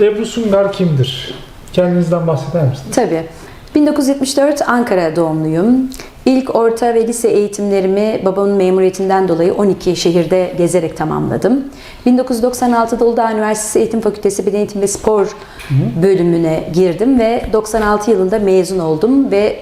Ebru Sungar kimdir? Kendinizden bahseder misiniz? Tabii. 1974 Ankara doğumluyum. İlk orta ve lise eğitimlerimi babamın memuriyetinden dolayı 12 şehirde gezerek tamamladım. 1996'da Uludağ Üniversitesi Eğitim Fakültesi Beden Eğitimi ve Spor bölümüne girdim ve 96 yılında mezun oldum ve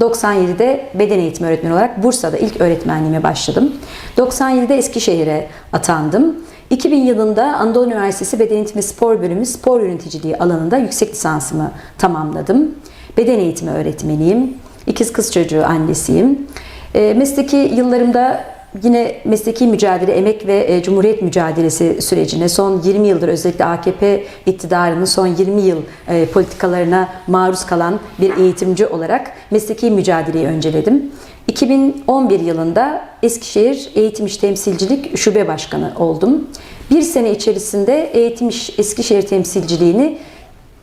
97'de beden eğitimi öğretmeni olarak Bursa'da ilk öğretmenliğime başladım. 97'de Eskişehir'e atandım. 2000 yılında Anadolu Üniversitesi Beden Eğitimi Spor Bölümü Spor Yöneticiliği alanında yüksek lisansımı tamamladım. Beden eğitimi öğretmeniyim. İkiz kız çocuğu annesiyim. E, mesleki yıllarımda yine mesleki mücadele, emek ve e, cumhuriyet mücadelesi sürecine son 20 yıldır özellikle AKP iktidarının son 20 yıl e, politikalarına maruz kalan bir eğitimci olarak mesleki mücadeleyi önceledim. 2011 yılında Eskişehir Eğitim İş Temsilcilik Şube Başkanı oldum. Bir sene içerisinde Eğitim İş Eskişehir Temsilciliğini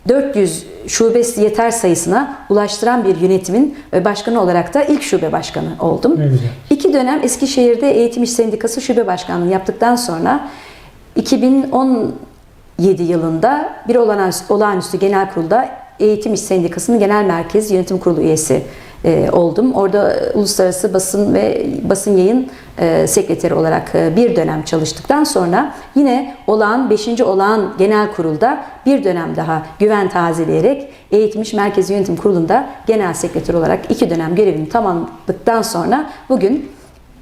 400 şubesi yeter sayısına ulaştıran bir yönetimin e, başkanı olarak da ilk şube başkanı oldum. Ne güzel. İki dönem Eskişehir'de Eğitim İş Sendikası şube başkanlığı yaptıktan sonra 2017 yılında bir olağanüstü genel kurulda Eğitim İş Sendikası'nın genel merkez yönetim kurulu üyesi e, oldum. Orada e, uluslararası basın ve basın yayın e, sekreteri olarak e, bir dönem çalıştıktan sonra yine olağan 5. olağan genel kurulda bir dönem daha güven tazeleyerek Eğitim İş Merkezi Yönetim Kurulu'nda genel sekreter olarak iki dönem görevimi tamamladıktan sonra bugün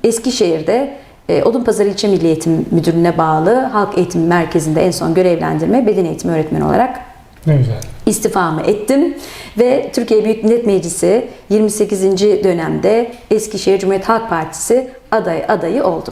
Eskişehir'de e, Odunpazarı İlçe Milli Eğitim Müdürlüğü'ne bağlı Halk Eğitim Merkezi'nde en son görevlendirme beden eğitimi öğretmeni olarak Ne güzel. istifamı ettim ve Türkiye Büyük Millet Meclisi 28. dönemde Eskişehir Cumhuriyet Halk Partisi aday adayı oldum.